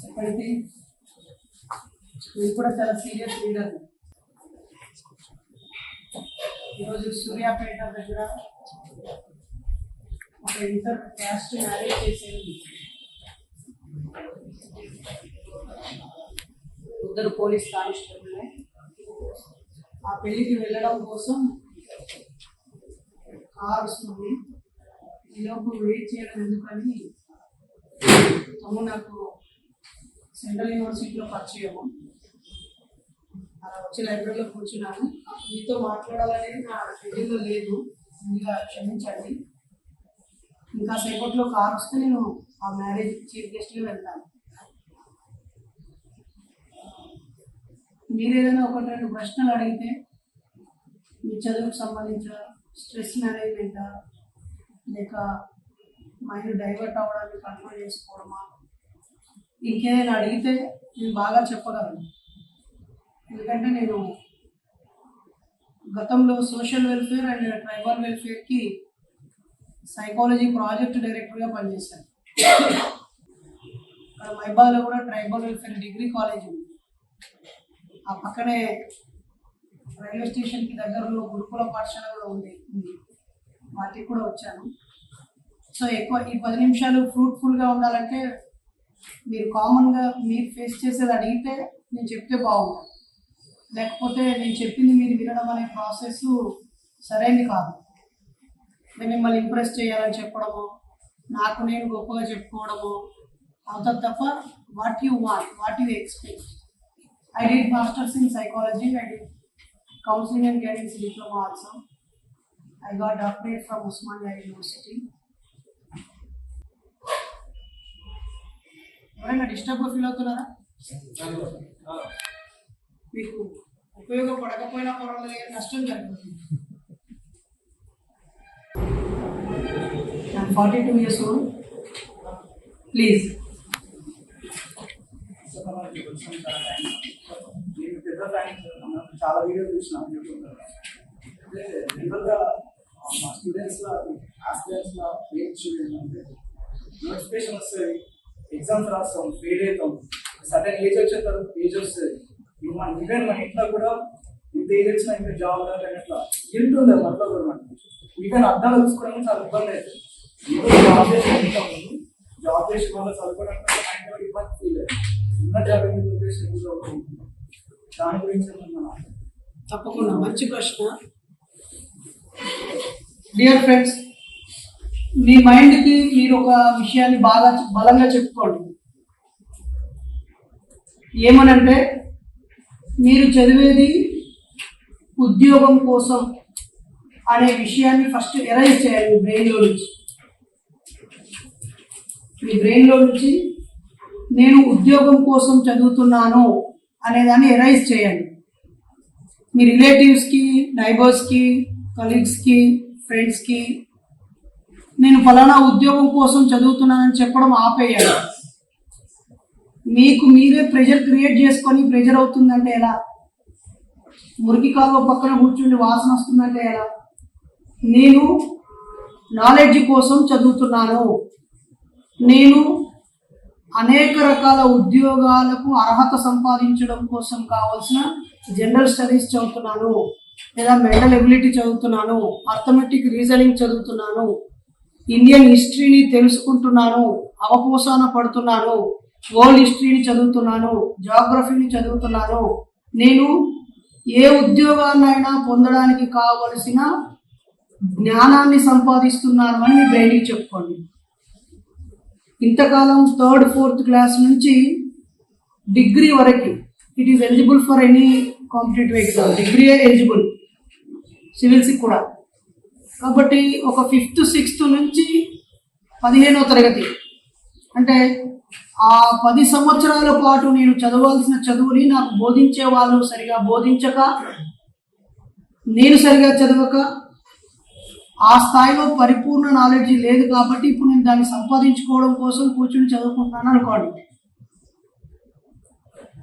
Second ఇది కూడా చాలా సీరియస్ లీడర్. ఈరోజు సూర్యాపేట దగ్గర ఒక ఇంటర్ క్యాస్ట్ మ్యారేజ్ చేసేది. ఇద్దరు పోలీస్ కానిస్టేబుల్ ఆ పెళ్ళికి వెళ్ళడం కోసం కారు వస్తుంది. ఈలోపు వెయిట్ చేయడం ఎందుకని తమ్ముడు నాకు సెంట్రల్ యూనివర్సిటీలో పరిచయము. అలా వచ్చి లైబ్రరీలో కూర్చున్నాను. మీతో మాట్లాడాలనేది నా షెడ్యూల్లో లేదు. ముందుగా క్షమించండి. ఇంకా సేపట్లో కార్ వస్తే నేను ఆ మ్యారేజ్ చీఫ్ గెస్ట్గా వెళ్తాను. మీరు ఏదైనా ఒకటి రెండు ప్రశ్నలు అడిగితే మీ చదువుకు సంబంధించిన స్ట్రెస్ మేనేజ్మెంటా లేక మైండ్ డైవర్ట్ అవ్వడానికి కంట్రోల్ చేసుకోవడమా? ఇంకేదైనా అడిగితే నేను బాగా చెప్పగలను. ఎందుకంటే నేను గతంలో సోషల్ వెల్ఫేర్ అండ్ ట్రైబల్ వెల్ఫేర్కి సైకాలజీ ప్రాజెక్ట్ డైరెక్టర్గా పనిచేశాను. ఇక్కడ మైబాలో కూడా ట్రైబల్ వెల్ఫేర్ డిగ్రీ కాలేజ్ ఉంది. ఆ పక్కనే రైల్వే స్టేషన్కి దగ్గరలో గురుకుల పాఠశాల కూడా ఉంది. వాటికి కూడా వచ్చాను. సో ఎక్కువ ఈ పది నిమిషాలు ఫ్రూట్ఫుల్గా ఉండాలంటే మీరు కామన్గా మీరు ఫేస్ చేసేది అడిగితే నేను చెప్తే బాగుంటుంది. లేకపోతే నేను చెప్పింది మీరు వినడం అనే ప్రాసెస్ సరైనది కాదు. నేను మిమ్మల్ని ఇంప్రెస్ చేయాలని చెప్పడము నాకు నేను గొప్పగా చెప్పుకోవడము అవుతుంది తప్ప what you want what you expect I did masters in psychology I did counselling and guidance diploma also I got doctorate from Osmania university ఎవరైనా డిస్టర్బ్ ఫీల్ అవుతున్నారా? మీకు ఉపయోగపడకపోయినా పర్వాలేదు నష్టం జరుగుతుంది forty two years old please నేను పెద్ద fan చాలా వీడియో చూసినాను యూట్యూబ్లో అంటే జనరల్గా మా స్టూడెంట్స్లో ఆస్పిరెంట్స్లో ఏం చూడాలంటే నోటిఫికేషన్ వస్తుంది ఎగ్జామ్స్ రాస్తాం ఫెయిల్ అవుతాం. సడన్ ఏజ్ వచ్చే తర్వాత ఏజ్ వస్తుంది. ఇప్పుడు మన ఈవెన్ మన ఇంట్లో కూడా ఇంత ఏజ్ వచ్చినా ఇంకా జాబ్ రాదని అట్లా గిల్ట్ ఉంది మనలో కూడా మనకి ఈవెన్ అర్థాలు చూసుకోవడం చాలా ఇబ్బంది అవుతుంది. జాబ్ చేసి జాబ్ చేసి వల్ల చదువుకోవడానికి ఇబ్బంది ఫీల్ ఉన్న జాబ్ ఎందుకు దాని గురించి తప్పకుండా. మంచి ప్రశ్న. డియర్ ఫ్రెండ్స్ మీ మైండ్కి మీరు ఒక విషయాన్ని బాగా బలంగా చెప్పుకోండి. ఏమనంటే మీరు చదివేది ఉద్యోగం కోసం అనే విషయాన్ని ఫస్ట్ ఎరైజ్ చేయాలి మీ బ్రెయిన్లో నుంచి. మీ బ్రెయిన్లో నుంచి నేను ఉద్యోగం కోసం చదువుతున్నాను అనేదాన్ని ఎరైజ్ చేయండి. మీ రిలేటివ్స్కి నైబర్స్కి కలీగ్స్కి ఫ్రెండ్స్కి నేను ఫలానా ఉద్యోగం కోసం చదువుతున్నానని చెప్పడం ఆపేయాలి. మీకు మీరే ప్రెషర్ క్రియేట్ చేసుకొని ప్రెషర్ అవుతుందంటే ఎలా? మురికి కాలువ పక్కన కూర్చుండి వాసన వస్తుందంటే ఎలా? నేను నాలెడ్జ్ కోసం చదువుతున్నాను. నేను అనేక రకాల ఉద్యోగాలకు అర్హత సంపాదించడం కోసం కావాల్సిన జనరల్ స్టడీస్ చదువుతున్నాను. లేదా మెంటల్ ఎబిలిటీ చదువుతున్నాను. అర్థమెటిక్ రీజనింగ్ చదువుతున్నాను. ఇండియన్ హిస్టరీని తెలుసుకుంటున్నాను అవపోసన పడుతున్నాను వరల్డ్ హిస్టరీని చదువుతున్నాను జాగ్రఫీని చదువుతున్నాను. నేను ఏ ఉద్యోగాన్నైనా పొందడానికి కావలసిన జ్ఞానాన్ని సంపాదిస్తున్నాను అని మీ చెప్పుకోండి. ఇంతకాలం థర్డ్ ఫోర్త్ క్లాస్ నుంచి డిగ్రీ వరకు it is eligible for any competitive exam. Degree eligible. సివిల్స్కి కూడా. కాబట్టి ఒక ఫిఫ్త్ సిక్స్త్ నుంచి పదిహేనో తరగతి. అంటే ఆ పది సంవత్సరాల పాటు నేను చదవాల్సిన చదువుని నాకు బోధించే వాళ్ళు సరిగా బోధించక నేను సరిగా చదవక ఆ స్థాయిలో పరిపూర్ణ నాలెడ్జ్ లేదు కాబట్టి ఇప్పుడు నేను దాన్ని సంపాదించుకోవడం కోసం కూర్చుని చదువుకుంటున్నాను అనుకోండి.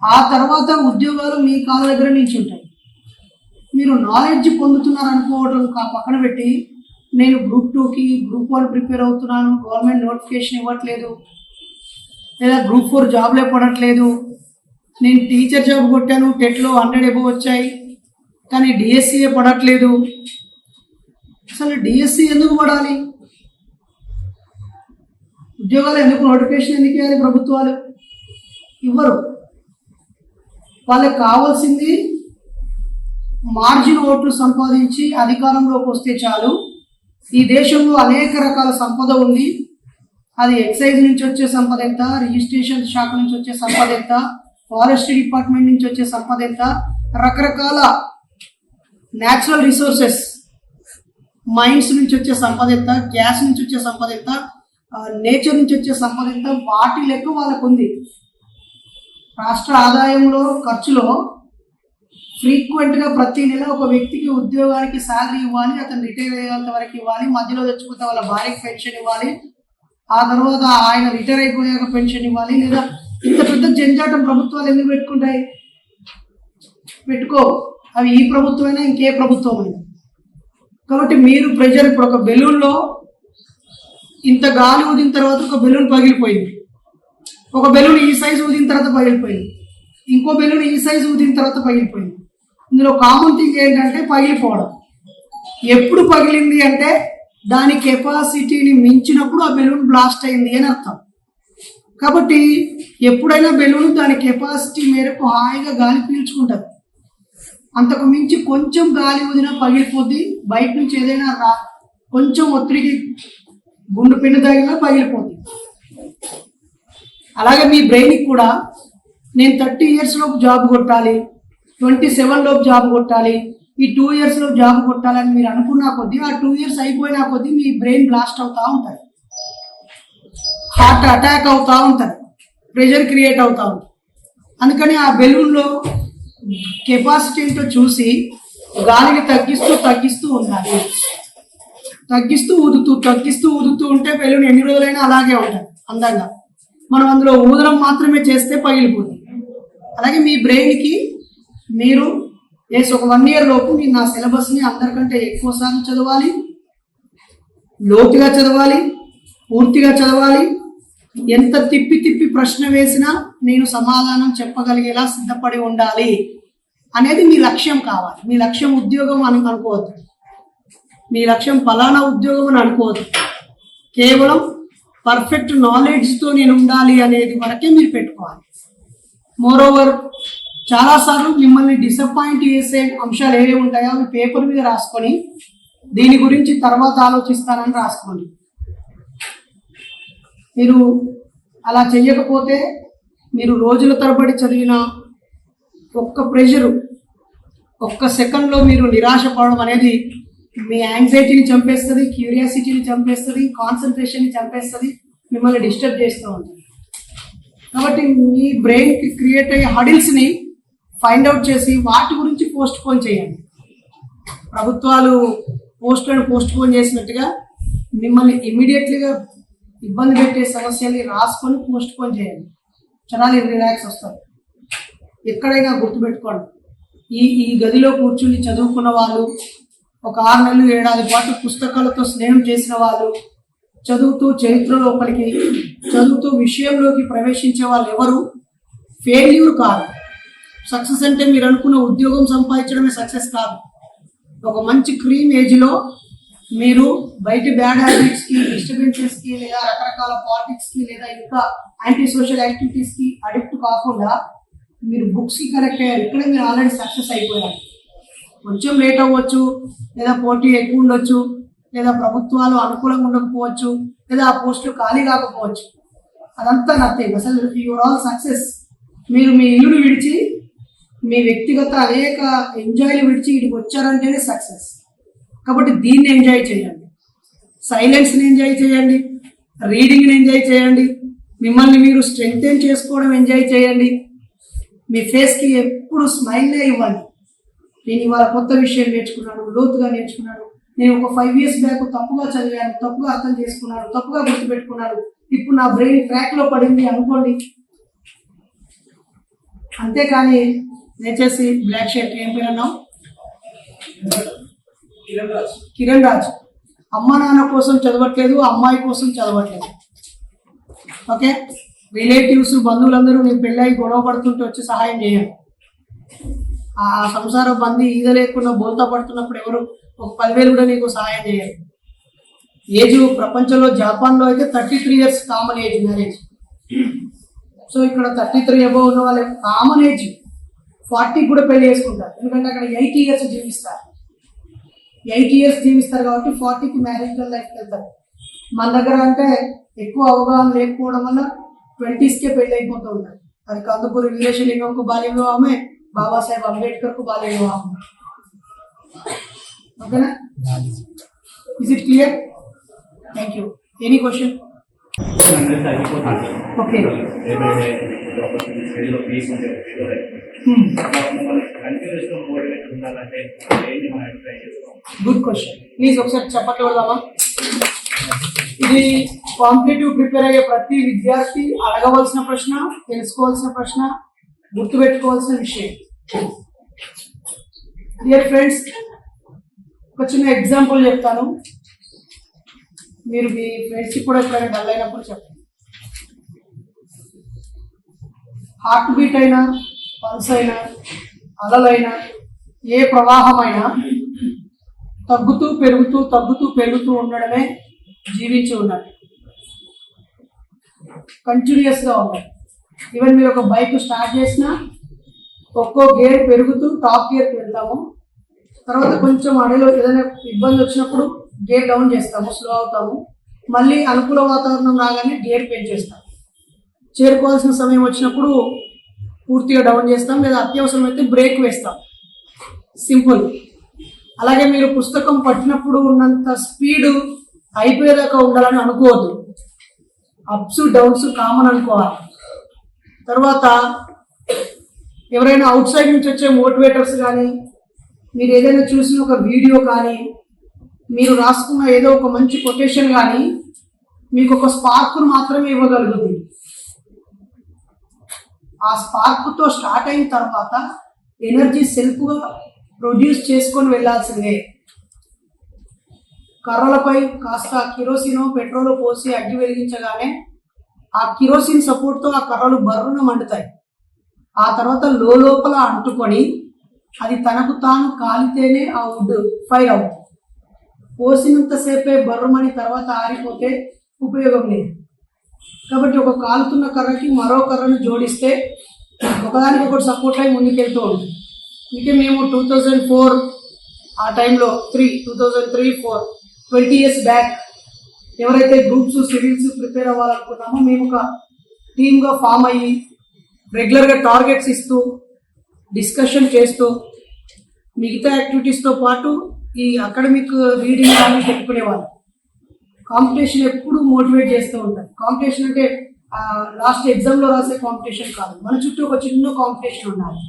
ఆ తర్వాత ఉద్యోగాలు మీ కాళ్ళ దగ్గర నుంచి ఉంటాయి. మీరు నాలెడ్జ్ పొందుతున్నారు అనుకోవడం పక్కన పెట్టి నేను గ్రూప్ టూకి గ్రూప్ వన్ ప్రిపేర్ అవుతున్నాను. గవర్నమెంట్ నోటిఫికేషన్ ఇవ్వట్లేదు. లేదా గ్రూప్ ఫోర్ జాబ్లే పడట్లేదు. నేను టీచర్ జాబ్ కొట్టాను. టెట్లో హండ్రెడ్ ఎబో వచ్చాయి. కానీ డిఎస్సీఏ పడట్లేదు. అసలు డిఎస్సి ఎందుకు పడాలి? ఉద్యోగాలు ఎందుకు? నోటిఫికేషన్ ఎందుకు ఇవ్వాలి? ప్రభుత్వాలు ఇవ్వరు. వాళ్ళకి కావాల్సింది మార్జిన్ ఓట్లు సంపాదించి అధికారంలోకి వస్తే చాలు. ఈ దేశంలో అనేక రకాల సంపద ఉంది. అది ఎక్సైజ్ నుంచి వచ్చే సంపద ఎంత? రిజిస్ట్రేషన్ శాఖ నుంచి వచ్చే సంపద ఎంత? ఫారెస్ట్రీ డిపార్ట్మెంట్ నుంచి వచ్చే సంపద ఎంత? రకరకాల న్యాచురల్ రిసోర్సెస్ మైన్స్ నుంచి వచ్చే సంపద ఎంత? గ్యాస్ నుంచి వచ్చే సంపద ఎంత? నేచర్ నుంచి వచ్చే సంపద ఎంత? వాటి లెక్క వాళ్ళకు ఉంది రాష్ట్ర ఆదాయంలో ఖర్చులో ఫ్రీక్వెంట్గా ప్రతి నెల ఒక వ్యక్తికి ఉద్యోగానికి శాలరీ ఇవ్వాలి అతను రిటైర్ అయ్యేంత వరకు ఇవ్వాలి మధ్యలో తెచ్చుకుంటే వాళ్ళ భార్యకి పెన్షన్ ఇవ్వాలి ఆ తర్వాత ఆయన రిటైర్ అయిపోయాక పెన్షన్ ఇవ్వాలి లేదా ఇంత పెద్ద జంజాటం ప్రభుత్వాలు ఎందుకు పెట్టుకుంటాయి? పెట్టుకో. అవి ఈ ప్రభుత్వమైనా ఇంకే ప్రభుత్వమైనా. కాబట్టి మీరు ప్రెజర్ ఇప్పుడు ఒక బెలూన్లో ఇంత గాలి ఊదిన తర్వాత ఒక బెలూన్ పగిలిపోయింది. ఒక బెలూన్ ఈ సైజు ఊదిన తర్వాత పగిలిపోయింది. ఇంకో బెలూన్ ఈ సైజు ఊదిన తర్వాత పగిలిపోయింది. ఇందులో కామన్ థింగ్ ఏంటంటే పగిలిపోవడం. ఎప్పుడు పగిలింది అంటే దాని కెపాసిటీని మించినప్పుడు ఆ బెలూన్ బ్లాస్ట్ అయింది అని అర్థం. కాబట్టి ఎప్పుడైనా బెలూన్ దాని కెపాసిటీ మేరకు హాయిగా గాలి పీల్చుకుంటుంది. అంతకు మించి కొంచెం గాలి వదిన పగిలిపోద్ది బయట నుంచి ఏదైనా రా కొంచెం ఒత్తిడికి గుండు పిండి తగిలినా పగిలిపోద్ది. అలాగే మీ బ్రెయిన్కి కూడా నేను థర్టీ ఇయర్స్లోపు జాబ్ కొట్టాలి ట్వంటీ సెవెన్ లోపు జాబ్ కొట్టాలి. ఈ టూ ఇయర్స్ జాబ్ కొట్టాలని మీరు అనుకున్నా కొద్దీ ఆ టూ ఇయర్స్ అయిపోయినా కొద్దీ మీ బ్రెయిన్ బ్లాస్ట్ అవుతా ఉంటుంది. హార్ట్ అటాక్ అవుతా ఉంటుంది. ప్రెషర్ క్రియేట్ అవుతా ఉంటుంది. అందుకని ఆ బెలూన్లో కెపాసిటీ ఏంటో చూసి గాలిని తగ్గిస్తూ తగ్గిస్తూ ఉండాలి. తగ్గిస్తూ ఊదుతూ తగ్గిస్తూ ఊదుతూ ఉంటే బెలూన్ ఎన్ని రోజులైనా అలాగే ఉంటుంది అందంగా. మనం అందులో ఊదడం మాత్రమే చేస్తే పగిలిపోతుంది. అలాగే మీ బ్రెయిన్కి మీరు ఎస్ ఒక వన్ ఇయర్ లోపు మీరు నా సిలబస్ని అందరికంటే ఎక్కువ సార్లు చదవాలి లోతుగా చదవాలి పూర్తిగా చదవాలి ఎంత తిప్పి తిప్పి ప్రశ్న వేసినా నేను సమాధానం చెప్పగలిగేలా సిద్ధపడి ఉండాలి అనేది మీ లక్ష్యం కావాలి. మీ లక్ష్యం ఉద్యోగం అని అనుకోవద్దు. మీ లక్ష్యం ఫలానా ఉద్యోగం అని అనుకోవద్దు. కేవలం పర్ఫెక్ట్ నాలెడ్జ్తో నేను ఉండాలి అనేది వరకే మీరు పెట్టుకోవాలి. మోరోవర్ చాలాసార్లు మిమ్మల్ని డిసప్పాయింట్ చేసే అంశాలు ఏవి ఉంటాయో అవి పేపర్ మీద రాసుకొని దీని గురించి తర్వాత ఆలోచిస్తానని రాసుకోండి. మీరు అలా చెయ్యకపోతే మీరు రోజుల తరబడి చదివిన ఒక్క ప్రెషరు ఒక్క సెకండ్లో మీరు నిరాశ పడడం అనేది మీ యాంగ్జైటీని చంపేస్తుంది క్యూరియాసిటీని చంపేస్తుంది కాన్సన్ట్రేషన్ని చంపేస్తుంది మిమ్మల్ని డిస్టర్బ్ చేస్తూ ఉంటుంది. కాబట్టి మీ బ్రెయిన్కి క్రియేట్ అయ్యే హడిల్స్ని ఫైండ్ అవుట్ చేసి వాటి గురించి పోస్ట్ పోన్ చేయండి. ప్రభుత్వాలు పోస్టులను పోస్ట్ పోన్ చేసినట్టుగా మిమ్మల్ని ఇమీడియట్లీగా ఇబ్బంది పెట్టే సమస్యల్ని రాసుకొని పోస్ట్ పోన్ చేయండి. జనాలు రిలాక్స్ వస్తారు? ఎక్కడైనా గుర్తుపెట్టుకోండి. ఈ ఈ గదిలో కూర్చుని చదువుకున్న వాళ్ళు ఒక ఆరు నెలలు ఏడాది పాటు పుస్తకాలతో స్నేహం చేసిన వాళ్ళు చదువుతూ చరిత్ర లోపలికి చదువుతూ విషయంలోకి ప్రవేశించే వాళ్ళు ఎవరు? ఫెయిల్యూర్ కాదు. సక్సెస్ అంటే మీరు అనుకున్న ఉద్యోగం సంపాదించడమే సక్సెస్ కాదు. ఒక మంచి క్రీమ్ ఏజ్లో మీరు బయట బ్యాడ్ హ్యాబిట్స్కి డిస్టర్బెన్సెస్కి లేదా రకరకాల పాలిటిక్స్కి లేదా ఇంకా యాంటీ సోషల్ యాక్టివిటీస్కి అడిక్ట్ కాకుండా మీరు బుక్స్కి కనెక్ట్ అయ్యారు. ఇక్కడ మీరు ఆల్రెడీ సక్సెస్ అయిపోయారు. కొంచెం లేట్ అవ్వచ్చు లేదా పోటీ ఎక్కువ ఉండొచ్చు లేదా ప్రభుత్వాలు అనుకూలంగా ఉండకపోవచ్చు లేదా ఆ పోస్టులు ఖాళీ కాకపోవచ్చు. అదంతా నథింగ్ అసలు యువర్ ఆల్ సక్సెస్ మీరు మీ ఇల్లుని విడిచి మీ వ్యక్తిగత అనేక ఎంజాయ్లు విడిచి ఇటుకు వచ్చారంటేనే సక్సెస్. కాబట్టి దీన్ని ఎంజాయ్ చేయండి. సైలెన్స్ని ఎంజాయ్ చేయండి. రీడింగ్ని ఎంజాయ్ చేయండి. మిమ్మల్ని మీరు స్ట్రెంగ్తెన్ చేసుకోవడం ఎంజాయ్ చేయండి. మీ ఫేస్కి ఎప్పుడు స్మైల్నే ఇవ్వండి. నేను ఇవాళ కొత్త విషయం నేర్చుకున్నాను లోతుగా నేర్చుకున్నాను. నేను ఒక ఫైవ్ ఇయర్స్ బ్యాక్ తప్పుగా చదివాను తప్పుగా అర్థం చేసుకున్నాను తప్పుగా గుర్తుపెట్టుకున్నాను. ఇప్పుడు నా బ్రెయిన్ ట్రాక్లో పడింది అనుకోండి. అంతేకాని దయచేసి బ్లాక్ షర్ట్ ఏం పేరు అన్నాం కిరణ్ రాజ్. కిరణ్ రాజ్ అమ్మ నాన్న కోసం చదవట్లేదు అమ్మాయి కోసం చదవట్లేదు. ఓకే? రిలేటివ్స్ బంధువులందరూ నీ పెళ్ళై గొడవ పడుతుంటే వచ్చి సహాయం చేయరు ఆ సంసార బంది ఈద లేకుండా బోల్తా పడుతున్నప్పుడు ఎవరు ఒక పదివేలు కూడా నీకు సహాయం చేయరు ఏజ్ ప్రపంచంలో జపాన్లో అయితే thirty three years common age marriage. So ఇక్కడ థర్టీ త్రీ అబౌవ్ ఉన్న వాళ్ళు కామన్ ఏజ్. ఫార్టీ కూడా పెళ్ళి చేసుకుంటారు ఎందుకంటే అక్కడ ఎయిటీ ఇయర్స్ జీవిస్తారు ఎయిట్ ఇయర్స్ జీవిస్తారు కాబట్టి ఫార్టీకి మ్యారేజ్ లైఫ్కి వెళ్తారు మన దగ్గర అంటే ఎక్కువ అవగాహన లేకపోవడం వల్ల ట్వంటీస్కే పెళ్ళి అయిపోతూ ఉంటారు అది కందుకూరి వీరేశలింగంకు బాల్య వివాహమే బాబాసాహెబ్ అంబేద్కర్కు బాల్య వివాహం ఓకేనా is it clear thank you any question hundred తగ్గిపోతుంది ఓకే గుడ్ క్వశ్చన్ ప్లీజ్ ఒకసారి చెప్పట్లు కొడదామా? ఇది కాంపిటేటివ్ ప్రిపేర్ అయ్యే ప్రతి విద్యార్థి అడగవలసిన ప్రశ్న తెలుసుకోవాల్సిన ప్రశ్న గుర్తుపెట్టుకోవాల్సిన విషయం. డియర్ ఫ్రెండ్స్ ఒక చిన్న ఎగ్జాంపుల్ చెప్తాను. మీరు మీ ఫ్రెండ్స్కి కూడా ఎప్పుడైనా డల్ అయినప్పుడు చెప్పండి. హార్ట్ బీట్ అయినా పల్స్ అలలైనా ఏ ప్రవాహమైనా తగ్గుతూ పెరుగుతూ తగ్గుతూ పెరుగుతూ ఉండడమే జీవించి ఉన్నట్టు కంటిన్యూస్గా ఉన్నాయి ఈవెన్ మీరు ఒక బైక్ స్టార్ట్ చేసినా ఒక్కో గేర్ పెరుగుతూ టాప్ గేర్కి వెళ్తాము. తర్వాత కొంచెం అడవిలో ఏదైనా ఇబ్బంది వచ్చినప్పుడు గేర్ డౌన్ చేస్తాము స్లో అవుతాము. మళ్ళీ అనుకూల వాతావరణం రాగానే గేర్ పెంచేస్తాం చేరుకోవాల్సిన సమయం వచ్చినప్పుడు పూర్తిగా డౌన్ చేస్తాం లేదా అత్యవసరం అయితే బ్రేక్ వేస్తాం. సింపుల్. అలాగే మీరు పుస్తకం పట్టినప్పుడు ఉన్నంత స్పీడ్ అయిపోయేదాకా ఉండాలని అనుకోవద్దు. అప్స్ డౌన్స్ కామన్ అనుకోవాలి. తర్వాత ఎవరైనా అవుట్ సైడ్ నుంచి వచ్చే మోటివేటర్స్ కానీ మీరు ఏదైనా చూసిన ఒక వీడియో కానీ మీరు రాసుకున్న ఏదో ఒక మంచి కొటేషన్ కానీ మీకు ఒక స్పార్క్ను మాత్రమే ఇవ్వగలుగుతుంది. ఆ స్పార్క్తో స్టార్ట్ అయిన తర్వాత ఎనర్జీ సెల్ఫ్గా ప్రొడ్యూస్ చేసుకొని వెళ్ళాల్సిందే. కర్రలపై కాస్త కిరోసిన్ పెట్రోల్ పోసి అగ్గి వెలిగించగానే ఆ కిరోసిన్ సపోర్ట్తో ఆ కర్రలు బర్రున మండుతాయి. ఆ తర్వాత లోపల అంటుకొని అది తనకు తాను కాలితేనే ఆ వుడ్ ఫైర్ అవుతుంది. పోసినంతసేపే బర్రమని తర్వాత ఆరిపోతే ఉపయోగం లేదు. కాబట్టి ఒక కాలుతున్న కర్రకి మరో కర్రను జోడిస్తే ఒకదానికి ఒకటి సపోర్ట్ అయి ముందుకెళ్తూ ఉంటుంది ఇంకే మేము టూ థౌజండ్ ఫోర్ ఆ టైంలో three two thousand three four twenty years back ఎవరైతే గ్రూప్స్ సివిల్స్ ప్రిపేర్ అవ్వాలనుకున్నామో మేము ఒక టీమ్గా ఫామ్ అయ్యి రెగ్యులర్గా టార్గెట్స్ ఇస్తూ డిస్కషన్ చేస్తూ మిగతా యాక్టివిటీస్తో పాటు ఈ అకాడమిక్ రీడింగ్ కానీ పెట్టుకునేవాళ్ళం కాంపిటీషన్ ఎప్పుడు మోటివేట్ చేస్తూ ఉంటారు. కాంపిటీషన్ అంటే లాస్ట్ ఎగ్జామ్లో రాసే కాంపిటీషన్ కాదు. మన చుట్టూ ఒక చిన్న కాంపిటీషన్ ఉండాలి.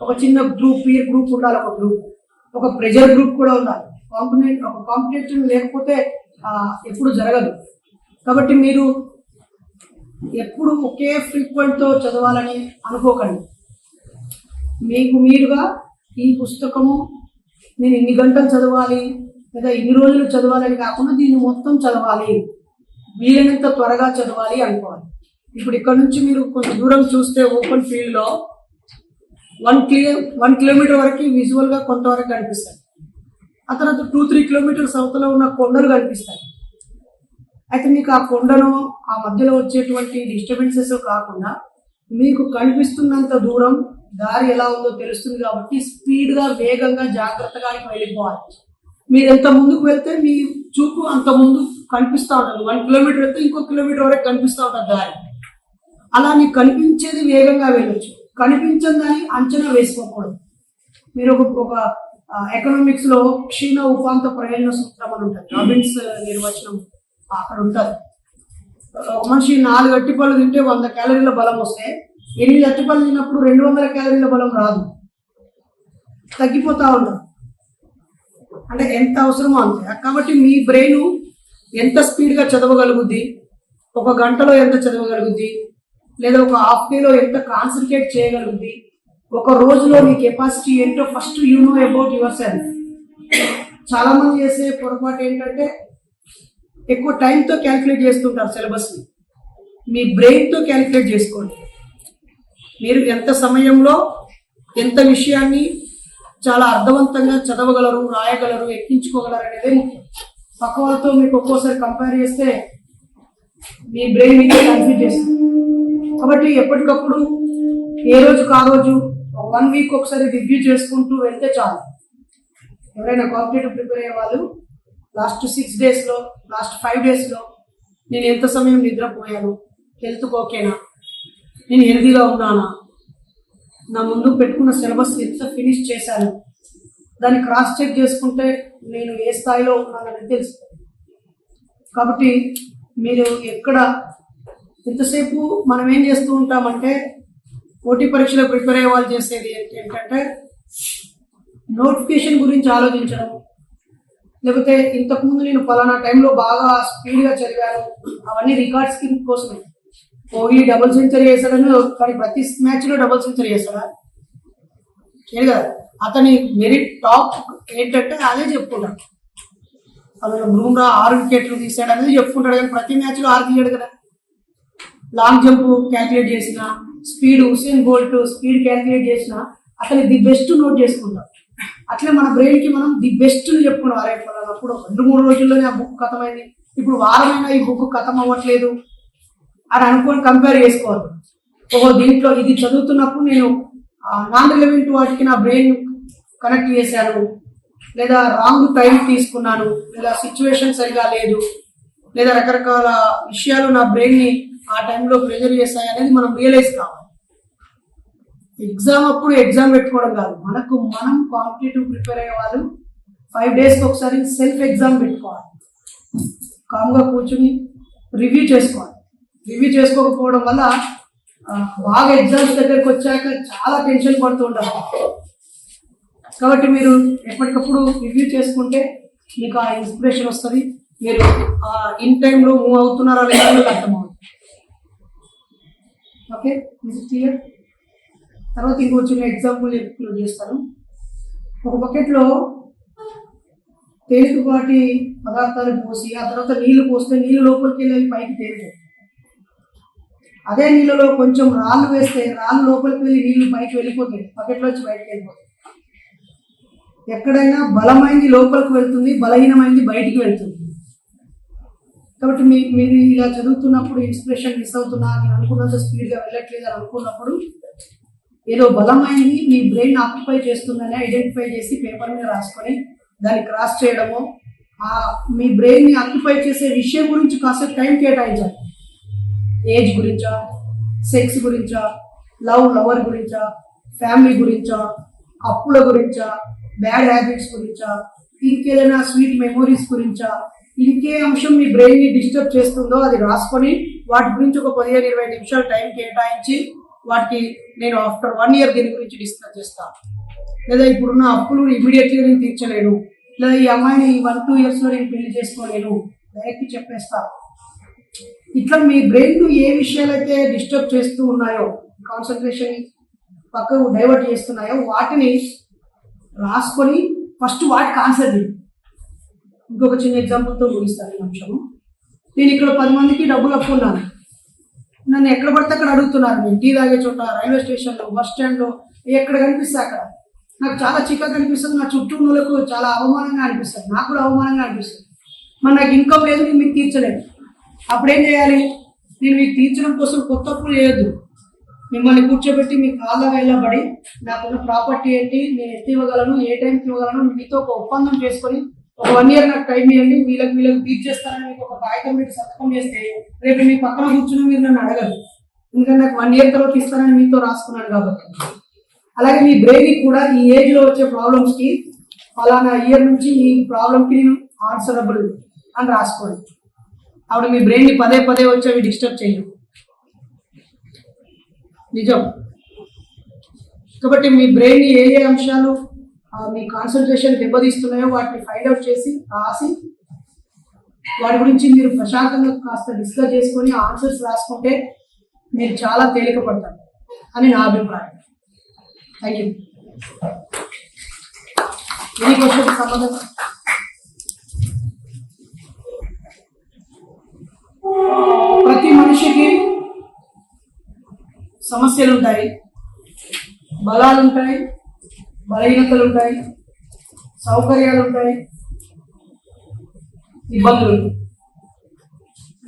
ఒక చిన్న గ్రూప్ పీర్ గ్రూప్ ఉండాలి ఒక గ్రూప్. ఒక ప్రెజర్ గ్రూప్ కూడా ఉండాలి. కాంపిటేట్ ఒక కాంపిటేషన్ లేకపోతే ఎప్పుడు జరగదు. కాబట్టి మీరు ఎప్పుడు ఒకే ఫ్రీక్వెంట్తో చదవాలని అనుకోకండి. మీకు మీరుగా ఈ పుస్తకము నేను ఇన్ని గంటలు చదవాలి లేదా ఇన్ని రోజులు చదవాలని కాకుండా దీన్ని మొత్తం చదవాలి. వీలైనంత త్వరగా చదవాలి అనుకోవాలి. ఇప్పుడు ఇక్కడ నుంచి మీరు కొంత దూరం చూస్తే ఓపెన్ ఫీల్డ్లో వన్ కిలో వన్ కిలోమీటర్ వరకు విజువల్గా కొంతవరకు కనిపిస్తాయి. ఆ తర్వాత టూ త్రీ కిలోమీటర్స్ అవతల ఉన్న కొండలు కనిపిస్తాయి. అయితే మీకు ఆ కొండను ఆ మధ్యలో వచ్చేటువంటి డిస్టర్బెన్సెస్ కాకుండా మీకు కనిపిస్తున్నంత దూరం దారి ఎలా ఉందో తెలుస్తుంది కాబట్టి స్పీడ్గా వేగంగా జాగ్రత్తగా వెళ్ళిపోవాలి. మీరు ఎంత ముందుకు వెళ్తే మీ చూపు అంత ముందు కనిపిస్తూ ఉంటుంది. వన్ కిలోమీటర్ వెళ్తే ఇంకో కిలోమీటర్ వరకు కనిపిస్తూ ఉంటుంది దారి. అలా మీకు కనిపించేది వేగంగా వెళ్ళొచ్చు. దాన్ని అంచనా వేసుకోకూడదు. మీరు ఒక ఒక ఎకనామిక్స్లో క్షీణ ఉపాంత ప్రయోజన సూత్రం అని ఉంటుంది. రాబిన్స్ నిర్వచనం అక్కడ ఉంటుంది. ఒక మనిషి నాలుగు అట్టిపళ్ళు తింటే వంద క్యాలరీల బలం వస్తే ఎనిమిది అట్టిపళ్ళు తిన్నప్పుడు రెండు వందల క్యాలరీల బలం రాదు. తగ్గిపోతా ఉంటుంది. అంటే ఎంత అవసరమో అంతే. కాబట్టి మీ బ్రెయిన్ ఎంత స్పీడ్గా చదవగలుగుద్ది? ఒక గంటలో ఎంత చదవగలుగుద్ది? లేదా ఒక హాఫ్ డేలో ఎంత కాన్సన్ట్రేట్ చేయగలుగుద్ది? ఒక రోజులో మీ కెపాసిటీ ఏంటో first you know about yourself. చాలా మంది చేసే పొరపాటు ఏంటంటే ఎక్కువ టైంతో క్యాల్కులేట్ చేస్తుంటారు సిలబస్ని. మీ బ్రెయిన్తో క్యాలిక్యులేట్ చేసుకోండి. మీరు ఎంత సమయంలో ఎంత విషయాన్ని చాలా అర్థవంతంగా చదవగలరు రాయగలరు ఎక్కించుకోగలరు అనేది ముఖ్యం. పక్క వాళ్ళతో మీకు ఒక్కోసారి కంపేర్ చేస్తే మీ బ్రెయిన్ మీకు కన్ఫ్యూజ్ చేస్తుంది. కాబట్టి ఎప్పటికప్పుడు ఏ రోజుకు ఆ రోజు వన్ వీక్ ఒకసారి రివ్యూ చేసుకుంటూ వెళ్తే చాలు. ఎవరైనా కాంపిటేటివ్ ప్రిపేర్ అయ్యే వాళ్ళు లాస్ట్ సిక్స్ డేస్లో లాస్ట్ ఫైవ్ డేస్లో నేను ఎంత సమయం నిద్రపోయాను? హెల్త్ ఓకేనా నేను హెల్తీగా ఉన్నానా? నా ముందు పెట్టుకున్న సిలబస్ ఎంత ఫినిష్ చేశాను దాన్ని క్రాస్ చెక్ చేసుకుంటే నేను ఏ స్థాయిలో ఉన్నానని తెలుస్తుంది. కాబట్టి మీరు ఎక్కడ ఎంతసేపు మనం ఏం చేస్తూ ఉంటామంటే పోటీ పరీక్షలో ప్రిపేర్ అయ్యే వాళ్ళు చేసేది ఏంటంటే నోటిఫికేషన్ గురించి ఆలోచించడం. లేకపోతే ఇంతకుముందు నేను పలానా టైంలో బాగా స్పీడ్గా చదివాను అవన్నీ రికార్డ్స్కి కోసమే. కోహ్లీ డబుల్ సెంచరీ చేశాడని కానీ ప్రతి మ్యాచ్లో డబుల్ సెంచరీ చేశాడా చేయడు కదా. అతని మెరిట్ టాప్ ఏంటంటే అదే చెప్పుకుంటాడు అతను బూమ్రా ఆరు వికెట్లు తీసాడు అనేది చెప్పుకుంటాడు కానీ ప్రతి మ్యాచ్లో ఆరు తీయడు కదా. లాంగ్ జంప్ క్యాల్కులేట్ చేసిన speed Usain Bolt speed calculate చేసిన అతని ది బెస్ట్ నోట్ చేసుకుంటాం. అట్లే మన బ్రెయిన్కి మనం ది బెస్ట్ చెప్పుకున్నాం. అరే అప్పుడు రెండు మూడు రోజుల్లోనే ఆ బుక్ కథమైంది. ఇప్పుడు వారమైనా ఈ బుక్ ఖతం అవ్వట్లేదు అని అనుకొని కంపేర్ చేసుకోవాలి. ఓహో దీంట్లో ఇది చదువుతున్నప్పుడు నేను నాన్ రిలవెంట్ వాటికి నా బ్రెయిన్ కనెక్ట్ చేశాను. లేదా రాంగ్ టైం తీసుకున్నాను. లేదా సిచ్యువేషన్ సరిగా లేదు. లేదా రకరకాల విషయాలు నా బ్రెయిన్ని ఆ టైంలో ప్రెజర్ చేస్తాయి అనేది మనం రియలైజ్ కావాలి. ఎగ్జామ్ అప్పుడు ఎగ్జామ్ పెట్టుకోవడం కాదు. మనకు మనం కాంపిటేటివ్ ప్రిపేర్ అయ్యే వాళ్ళు ఫైవ్ డేస్కి ఒకసారి సెల్ఫ్ ఎగ్జామ్ పెట్టుకోవాలి. కామ్గా కూర్చుని రివ్యూ చేసుకోవాలి. రివ్యూ చేసుకోకపోవడం వల్ల బాగా ఎగ్జామ్స్ దగ్గరికి వచ్చాక చాలా టెన్షన్ పడుతూ ఉంటారు కాబట్టి మీరు ఎప్పటికప్పుడు రివ్యూ చేసుకుంటే మీకు ఆ ఇన్స్పిరేషన్ వస్తుంది. మీరు ఆ ఇన్ టైంలో మూవ్ అవుతున్నారా లేదా మీకు అర్థమవుతుంది. ఓకే? ఇది క్లియర్ తర్వాత ఇంకో చిన్న ఎగ్జాంపుల్ ఎక్స్ప్లోర్ చేస్తాను. ఒక బకెట్లో తేలికపాటి పదార్థాలు పోసి ఆ తర్వాత నీళ్ళు పోస్తే నీళ్ళు లోపలికి వెళ్ళి పైకి తేలుతాయి. అదే నీళ్ళలో కొంచెం రాళ్ళు వేస్తే రాళ్ళు లోపలికి వెళ్ళి నీళ్ళు పైకి వెళ్ళిపోతాయి. బకెట్లో వచ్చి బయటకు వెళ్ళిపోతాయి. ఎక్కడైనా బలమైంది లోపలికి వెళ్తుంది బలహీనమైంది బయటికి వెళ్తుంది. కాబట్టి మీ మీరు ఇలా చదువుతున్నప్పుడు ఇన్స్పిరేషన్ మిస్ అవుతున్నా నేను అనుకున్నంత స్పీడ్గా వెళ్ళట్లేదు అని అనుకున్నప్పుడు ఏదో బలమైనది మీ బ్రెయిన్ ఆక్యుపై చేస్తుందని ఐడెంటిఫై చేసి పేపర్ మీద రాసుకొని దాన్ని క్రాస్ చేయడము మీ బ్రెయిన్ని ఆక్యుపై చేసే విషయం గురించి కాసేపు టైం కేటాయించాలి. ఏజ్ గురించా సెక్స్ గురించా లవ్ లవర్ గురించా ఫ్యామిలీ గురించా అప్పుల గురించా బ్యాడ్ హ్యాబిట్స్ గురించా ఇంకేదైనా స్వీట్ మెమోరీస్ గురించా ఇంకే అంశం మీ బ్రెయిన్ని డిస్టర్బ్ చేస్తుందో అది రాసుకొని వాటి గురించి ఒక పదిహేను ఇరవై నిమిషాలు టైం కేటాయించి వాటికి నేను ఆఫ్టర్ వన్ ఇయర్ దీని గురించి డిస్కస్ చేస్తాను లేదా ఇప్పుడున్న అప్పులు ఇమీడియట్గా నేను తీర్చలేను. లేదా ఈ అమ్మాయిని వన్ టూ ఇయర్స్లో నేను పెళ్ళి చేసుకోలేను. డైరెక్ట్ చెప్పేస్తాను ఇట్లా మీ బ్రెయిన్ ఏ విషయాలు అయితే డిస్టర్బ్ చేస్తూ ఉన్నాయో కాన్సన్ట్రేషన్ పక్కకు డైవర్ట్ చేస్తున్నాయో వాటిని రాసుకొని ఫస్ట్ వాటికి ఆన్సర్ ఇంకొక చిన్న ఎగ్జాంపుల్తో ముగిస్తాను ఈ అంశము నేను ఇక్కడ పది మందికి డబ్బులు అప్పున్నాను నన్ను ఎక్కడ పడితే అక్కడ అడుగుతున్నారు. నేను టీ తాగే చోట రైల్వే స్టేషన్లో బస్ స్టాండ్లో ఎక్కడ కనిపిస్తే అక్కడ. నాకు చాలా చిక్కగా కనిపిస్తుంది. నా చుట్టూ ఉన్నోళ్ళకు చాలా అవమానంగా అనిపిస్తుంది. నాకు కూడా అవమానంగా అనిపిస్తుంది. మరి నాకు ఇన్కమ్ లేదు నేను మీకు తీర్చలేదు. అప్పుడు ఏం చేయాలి? నేను మీకు తీర్చడం కోసం కొత్త అప్పులు చేయొద్దు మిమ్మల్ని కూర్చోబెట్టి మీ కాళ్ళ వేలబడి నాకున్న ప్రాపర్టీ ఏంటి నేను ఎంత ఇవ్వగలను ఏ టైంకి ఇవ్వగలను మీతో ఒక ఒప్పందం చేసుకొని ఒక వన్ ఇయర్ నాకు టైం ఇవ్వండి వీళ్ళకి వీళ్ళకి తీర్చేస్తానని మీకు ఒక కాగితం పెట్టి సంతకం చేస్తే రేపు మీ పక్కన కూర్చుని మీరు నన్ను అడగదు ఎందుకంటే నాకు వన్ ఇయర్ తర్వాత ఇస్తానని మీతో రాసుకున్నాను కాబట్టి. అలాగే మీ బ్రెయిన్ కూడా ఈ ఏజ్లో వచ్చే ప్రాబ్లమ్స్కి ఫలానా ఇయర్ నుంచి ఈ ప్రాబ్లమ్కి నేను ఆన్సరబుల్ అని రాసుకోండి. అప్పుడు మీ బ్రెయిన్ని పదే పదే వచ్చేవి డిస్టర్బ్ చేయవు నిజం. కాబట్టి మీ బ్రెయిన్ని ఏ ఏ అంశాలు మీ కాన్సన్ట్రేషన్ దెబ్బతీస్తున్నాయో వాటిని ఫైండ్ అవుట్ చేసి రాసి వాటి గురించి మీరు ప్రశాంతంగా కాస్త డిస్కస్ చేసుకొని ఆన్సర్స్ రాసుకుంటే మీరు చాలా తేలిక పడతారు అని నా అభిప్రాయం. థ్యాంక్ యూ ఎనీ క్వశ్చన్ సంబంధం? ప్రతి మనిషికి సమస్యలు ఉంటాయి బలాలు ఉంటాయి బలహీనతలు ఉంటాయి సౌకర్యాలు ఉంటాయి ఇబ్బందులు.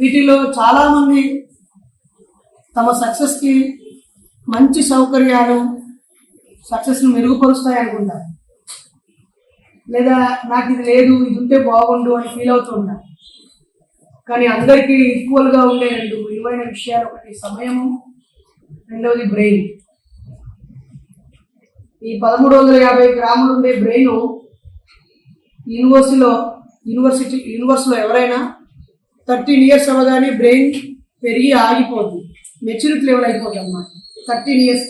వీటిలో చాలామంది తమ సక్సెస్కి మంచి సౌకర్యాలు సక్సెస్ను మెరుగుపరుస్తాయి అనుకుంటారు లేదా నాకు ఇది లేదు ఇది ఉంటే బాగుండు అని ఫీల్ అవుతూ ఉంటారు. కానీ అందరికీ ఈక్వల్గా ఉండే రెండు విలువైన విషయాలు ఒకటి సమయము రెండవది బ్రెయిన్ ఈ పదమూడు వందల యాభై గ్రాములు ఉండే బ్రెయిన్ యూనివర్సిటీలో యూనివర్సిటీ యూనివర్స్లో ఎవరైనా థర్టీన్ ఇయర్స్ అవ్వగానే బ్రెయిన్ పెరిగి ఆగిపోతుంది మెచ్యూరిటీ లెవెల్ అయిపోతుంది అన్నమాట. థర్టీన్ ఇయర్స్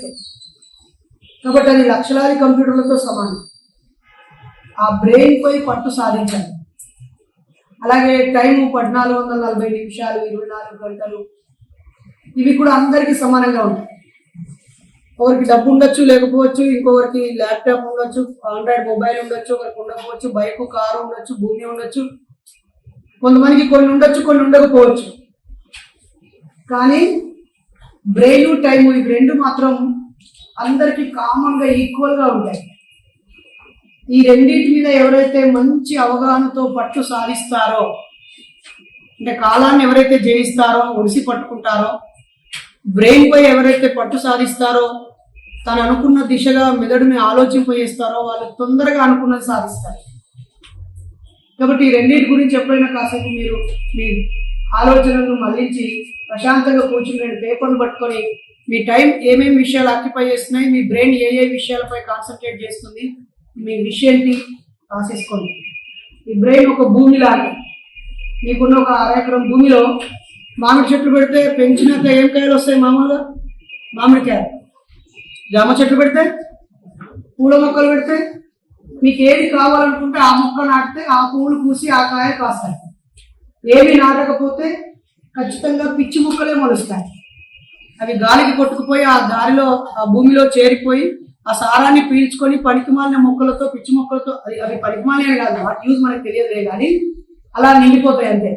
కాబట్టి అది లక్షలాది కంప్యూటర్లతో సమానం. ఆ బ్రెయిన్ పై పట్టు సాధించాలి. అలాగే టైం పద్నాలుగు వందల నలభై నిమిషాలు ఇరవై నాలుగు గంటలు. ఇవి కూడా అందరికీ సమానంగా ఉంటాయి. ఒకరికి డబ్బు ఉండొచ్చు లేకపోవచ్చు ఇంకొకరికి ల్యాప్టాప్ ఉండొచ్చు ఆండ్రాయిడ్ మొబైల్ ఉండొచ్చు ఒకరికి ఉండకపోవచ్చు బైక్ కారు ఉండొచ్చు భూమి ఉండొచ్చు. కొంతమందికి కొన్ని ఉండొచ్చు కొన్ని ఉండకపోవచ్చు. కానీ బ్రెయిన్ టైం ఇవి రెండు మాత్రం అందరికీ కామన్గా ఈక్వల్గా ఉంటాయి. ఈ రెండింటి మీద ఎవరైతే మంచి అవగాహనతో పట్టు సాధిస్తారో అంటే కాలాన్ని ఎవరైతే జయిస్తారో ఒడిసి పట్టుకుంటారో బ్రెయిన్పై ఎవరైతే పట్టు సాధిస్తారో తను అనుకున్న దిశగా మెదడుని ఆలోచింపజేస్తారో వాళ్ళు తొందరగా అనుకున్నది సాధిస్తారు. కాబట్టి ఈ రెండింటి గురించి ఎప్పుడైనా కాసేపు మీరు మీ ఆలోచనలను మళ్ళించి ప్రశాంతంగా కూర్చుని రెండు పేపర్లు పట్టుకొని మీ టైం ఏమేమి విషయాలు ఆక్యుపై చేస్తున్నాయి మీ బ్రెయిన్ ఏ ఏ విషయాలపై కాన్సన్ట్రేట్ చేస్తుంది మీ విషయాన్ని రాసేసుకోండి ఈ బ్రెయిన్ ఒక భూమి మీకున్న ఒక అర ఎకరం భూమిలో మామిడి చెట్లు పెడితే పెంచినాక ఏం కాయలు వస్తాయి మామూలుగా? మామిడికాయ జామ చెట్లు పెడితే పూల మొక్కలు పెడితే మీకు ఏది కావాలనుకుంటే ఆ మొక్క నాటితే ఆ పువ్వులు పూసి ఆ కాయ కాస్తాయి. ఏమి నాటకపోతే ఖచ్చితంగా పిచ్చి మొక్కలే మొలుస్తాయి. అవి గాలికి కొట్టుకుపోయి ఆ దారిలో ఆ భూమిలో చేరిపోయి ఆ సారాన్ని పీల్చుకొని పనికిమాలిన మొక్కలతో పిచ్చి మొక్కలతో అది అవి పనికిమాలిన కాదు వాటి యూజ్ మనకు తెలియదులే కానీ అలా నిండిపోతాయి అంతే.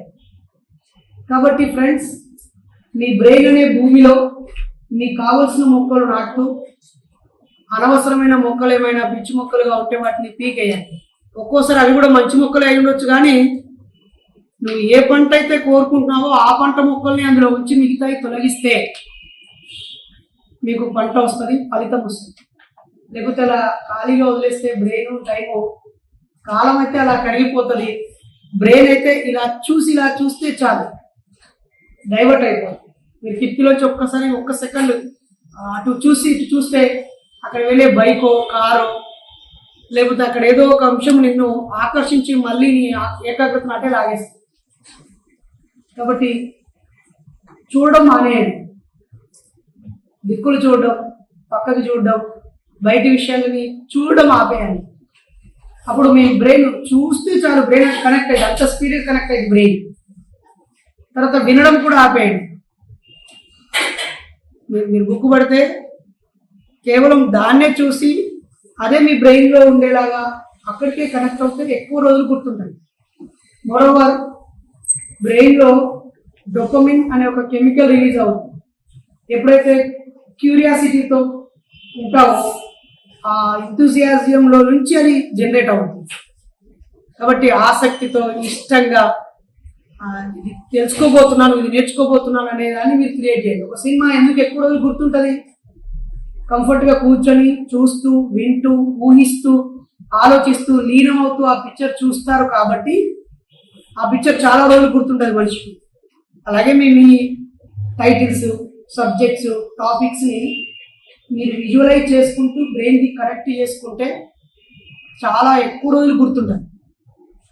కాబట్టి ఫ్రెండ్స్ మీ బ్రెయిన్ అనే భూమిలో మీకు కావలసిన మొక్కలు నాటుతూ అనవసరమైన మొక్కలు ఏమైనా పిచ్చి మొక్కలుగా ఉంటే వాటిని పీకేయాలి ఒక్కోసారి అవి కూడా మంచి మొక్కలు అయి ఉండొచ్చు కానీ నువ్వు ఏ పంట అయితే కోరుకుంటున్నావో ఆ పంట మొక్కల్ని అందులో ఉంచి మిగతాయి తొలగిస్తే మీకు పంట వస్తుంది ఫలితం వస్తుంది. లేకపోతే అలా ఖాళీగా వదిలేస్తే బ్రెయిన్ టైము కాలం అయితే అలా కరిగిపోతుంది. బ్రెయిన్ అయితే ఇలా చూసి ఇలా చూస్తే చాలు. డైవర్ట్ అయిపోతుంది. మీరు కిటికీలోంచి ఒక్కసారి ఒక్క సెకండ్ అటు చూసి ఇటు చూస్తే అక్కడ వెళ్ళే బైకో కారో లేకపోతే అక్కడ ఏదో ఒక అంశం నిన్ను ఆకర్షించి మళ్ళీ నీ ఆ- ఏకాగ్రతను అటే లాగేస్తుంది. కాబట్టి చూడడం మానేయండి. దిక్కులు చూడడం పక్కకు చూడడం బయట విషయాలని చూడడం ఆపేయండి అప్పుడు మీ బ్రెయిన్ చూస్తే చాలు బ్రెయిన్ కనెక్ట్ అయ్యి అంత స్పీడ్ కనెక్ట్ అయ్యింది బ్రెయిన్. తర్వాత వినడం కూడా ఆపేయండి. మీరు మీరు బుక్ పడితే కేవలం దాన్నే చూసి అదే మీ బ్రెయిన్లో ఉండేలాగా అక్కడికే కనెక్ట్ అవుతే ఎక్కువ రోజులు గుర్తుంటుంది మరోవర్ బ్రెయిన్లో డొపమిన్ అనే ఒక కెమికల్ రిలీజ్ అవుతుంది. ఎప్పుడైతే క్యూరియాసిటీతో ఉంటావో ఆ ఇంతూజియాజియంలో నుంచి అది జనరేట్ అవుతుంది. కాబట్టి ఆసక్తితో ఇష్టంగా ఇది తెలుసుకోబోతున్నాను ఇది నేర్చుకోబోతున్నాను అనే దాన్ని మీరు క్రియేట్ చేయండి. ఒక సినిమా ఎందుకు ఎక్కువ రోజులు గుర్తుంటుంది. కంఫర్ట్గా కూర్చొని చూస్తూ వింటూ ఊహిస్తూ ఆలోచిస్తూ లీనమవుతూ ఆ పిక్చర్ చూస్తారు కాబట్టి ఆ పిక్చర్ చాలా రోజులు గుర్తుంటుంది మనిషికి. అలాగే మీ టైటిల్స్ సబ్జెక్ట్స్ టాపిక్స్ని మీరు విజువలైజ్ చేసుకుంటూ బ్రెయిన్కి కనెక్ట్ చేసుకుంటే చాలా ఎక్కువ రోజులు గుర్తుంటుంది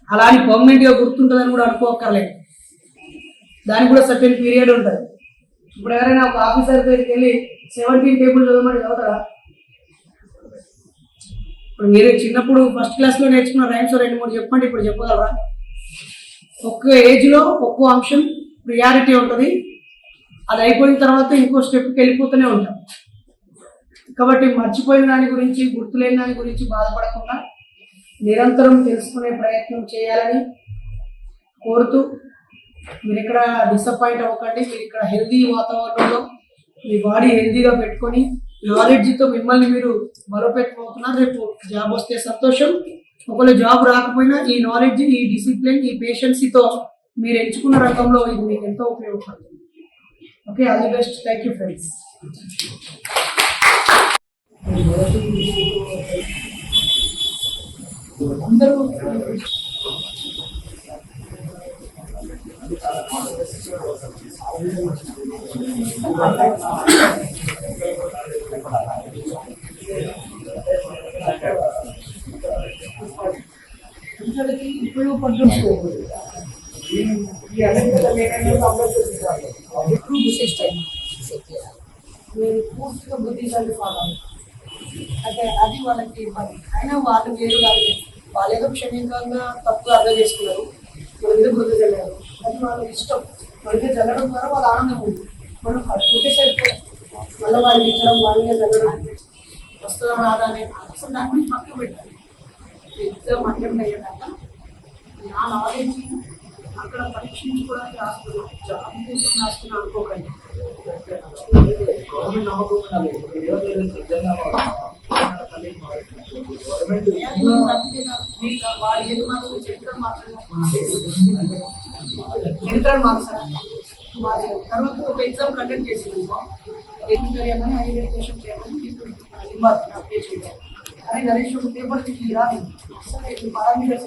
అలా అని పర్మనెంట్గా గుర్తుంటుందని కూడా అనుకోకర్లేదు దానికి కూడా సర్టెన్ పీరియడ్ ఉంటుంది. ఇప్పుడు ఎవరైనా ఒక ఆఫీసర్ దగ్గరికి వెళ్ళి సెవెంటీన్ టేబుల్ చదవమని చదువుతారా? ఇప్పుడు మీరు చిన్నప్పుడు ఫస్ట్ క్లాస్లో నేర్చుకున్న రైమ్స్ రెండు మూడు చెప్పండి ఇప్పుడు చెప్పగలరా? ఒక్క ఏజ్లో ఒక్కో అంశం ప్రియారిటీ ఉంటుంది. అది అయిపోయిన తర్వాత ఇంకో స్టెప్కి వెళ్ళిపోతూనే ఉంటాం. కాబట్టి మర్చిపోయిన దాని గురించి గుర్తులేని దాని గురించి బాధపడకుండా నిరంతరం తెలుసుకునే ప్రయత్నం చేయాలని కోరుతూ మీరు ఇక్కడ డిసప్పాయింట్ అవ్వకండి. మీరు ఇక్కడ హెల్దీ వాతావరణంలో మీ బాడీ హెల్తీగా పెట్టుకొని నాలెడ్జ్తో మిమ్మల్ని మీరు బలోపేతమవుతున్నారు రేపు జాబ్ వస్తే సంతోషం. ఒకవేళ జాబ్ రాకపోయినా ఈ నాలెడ్జ్ ఈ డిసిప్లిన్ ఈ పేషెన్సీతో మీరు ఎంచుకున్న రంగంలో ఇది మీకు ఎంతో ఉపయోగపడుతుంది. Okay all the best thank you friends ఇప్పుడు పిల్లలకి ఉపయోగపడుతుంది ఈ అమెరికాలో నేనైనా అమలు ఎక్కువ విశిష్టం మీరు పూర్తిగా బుద్ధిశాలి ఫాలో అంటే అది వాళ్ళకి పని అయినా వాళ్ళు వాళ్ళేదో క్షణికంగా తప్పు అర్థం చేసుకున్నారు. మన మీద బుద్ధి చల్లారు అది వాళ్ళకి ఇష్టం. మన మీద చల్లడం ద్వారా వాళ్ళ ఆనందం ఉంది. మనం పట్టుకుంటే సరిపోయి మళ్ళీ వాళ్ళకి ఇచ్చడం వాళ్ళ మీద చల్లడం వస్తుందా రాదా అనే అసలు దాని గురించి పక్కన పెట్టాలి. ఎగ్జామ్ అటెంప్ట్ అయ్యాక నా నాలెడ్జ్ అక్కడ పరీక్షించుకోవడానికి రాసుకున్నాను జాబ్ కోసం రాసుకున్నా అనుకోకండి. గవర్నమెంట్ నమ్మకం ఉండాలి ఎవరు నిజంగా గవర్నమెంట్ వాడు ఏది మార్క్స్ చరిత్ర చరిత్ర మార్క్స్ తర్వాత ఒక ఎగ్జామ్ కండక్ట్ చేసింది చేయమని ఐడెంటిఫికేషన్ చేయమని అప్లై చేయాలి అరే గణేష్ ఒక పేపర్ ఇది రాదు సరే ఈ పారామీటర్స్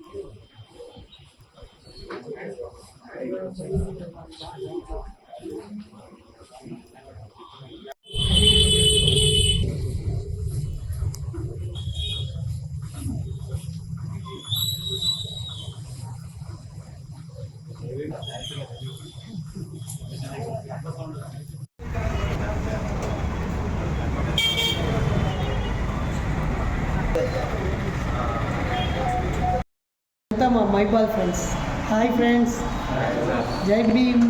మా మైపాల్ ఫ్రెండ్స్. హాయ్ ఫ్రెండ్స్ జై భీమ్